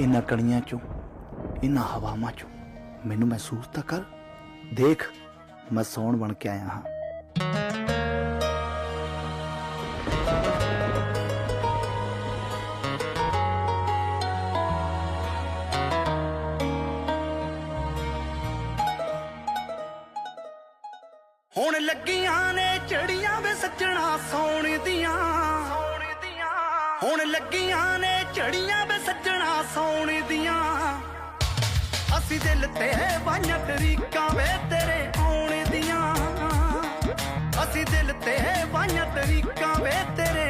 ਇਹਨਾਂ ਕਣੀਆਂ ਚੋਂ, ਇਹਨਾਂ ਹਵਾਵਾਂ ਚੋਂ ਮੈਨੂੰ ਮਹਿਸੂਸ ਤਾਂ ਕਰ। ਦੇਖ, ਮੈਂ ਸੌਣ ਬਣ ਕੇ ਆਇਆ ਹਾਂ। ਹੁਣ ਲੱਗੀਆਂ ਨੇ ਚੜੀਆਂ ਵੇ ਸੱਜਣਾ ਸੌਣ ਦੀਆਂ। ਲੱਗੀਆਂ ਨੇ ਚੜੀਆਂ ਵੇ ਸੱਜਣਾ ਸੌਣ ਦੀਆਂ। ਅਸੀਂ ਦਿਲ ਤੇ ਵਾਈਆਂ ਤਰੀਕਾਂ ਵੇ ਤੇਰੇ ਆਉਣ ਦੀਆਂ। ਅਸੀਂ ਦਿਲ ਤੇ ਵਾਈਆਂ ਤਰੀਕਾਂ ਵੇ ਤੇਰੇ